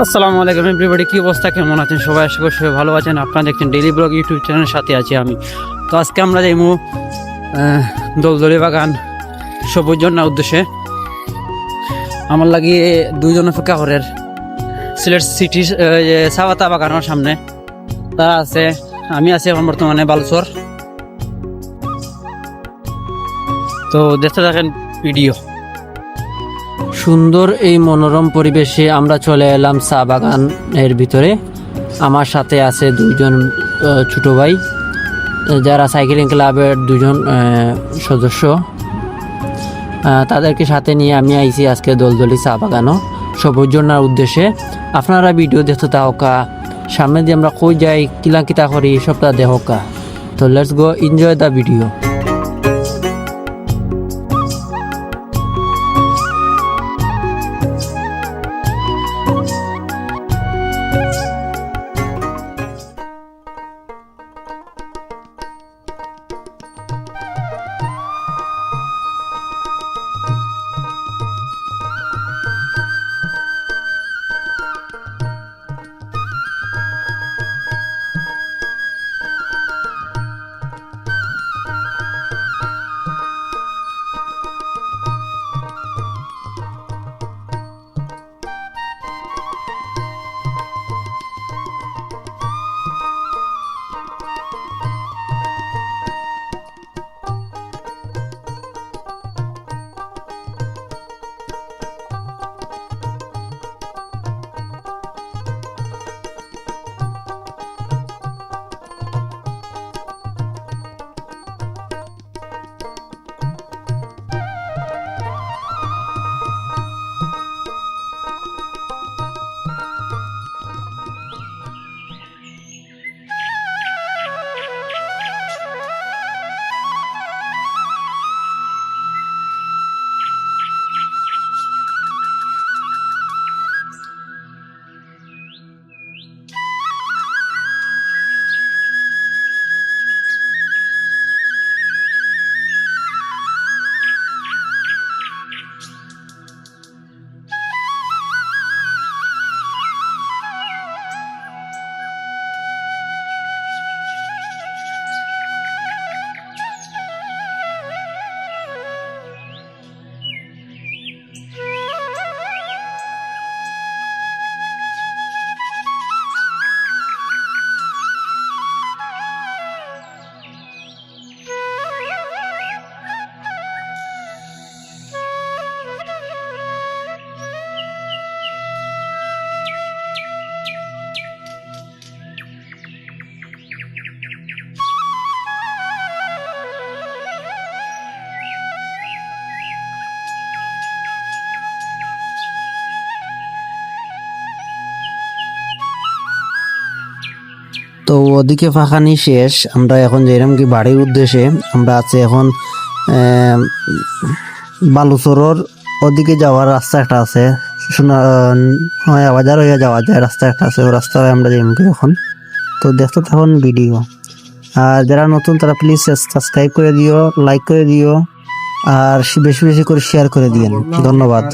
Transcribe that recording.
আসসালামু আলাইকুম এভরিবডি কি অবস্থা? কেমন আছেন? সবাই আশা করি সবাই ভালো আছেন। আপনারা দেখছেন ডেলি ব্লগ ইউটিউব চ্যানেলের সাথে আছি আমি। তো আজকে আমরা যাইমু দোলদলি বাগান, সবুজ জন্যার উদ্দেশ্যে। আমার লাগি দুইজন অপেক্ষা করের সিলেট সিটি সাবাতা বাগানের সামনে। তারা আছে, আমি আছি এখন বর্তমানে বালুচর। তো দেখতে থাকেন ভিডিও সুন্দর এই মনোরম পরিবেশে আমরা চলে এলাম চা বাগানের ভিতরে। আমার সাথে আছে দুইজন আহ, ছোট ভাই যারা সাইকেলিং ক্লাবের দুজন সদস্য। তাদেরকে সাথে নিয়ে আমি আইছি আজকে দলদলি চা বাগানও সবুজ জন্যার উদ্দেশ্যে। আপনারা ভিডিও দেখতে থাকা সামনে দিয়ে আমরা কই যাই কিলা কিতা করি সবটা দেখকা। তো let's go enjoy the video তো ওদিকে ফাঁকানি শেষ। আমরা এখন যেরকম কি বাড়ির উদ্দেশ্যে আমরা আছি এখন বালুচরর ওদিকে যাওয়ার রাস্তা একটা আছে। শোনা বাজার হয়ে যাওয়া যায়, রাস্তা একটা আছে, ওই রাস্তায় আমরা যাইম কি এখন। তো দেখতে থাকুন ভিডিও। আর যারা নতুন, তারা প্লিজ সাবস্ক্রাইব করে দিও লাইক করে দিও, আর বেশি বেশি করে শেয়ার করে দিয়েন। ধন্যবাদ।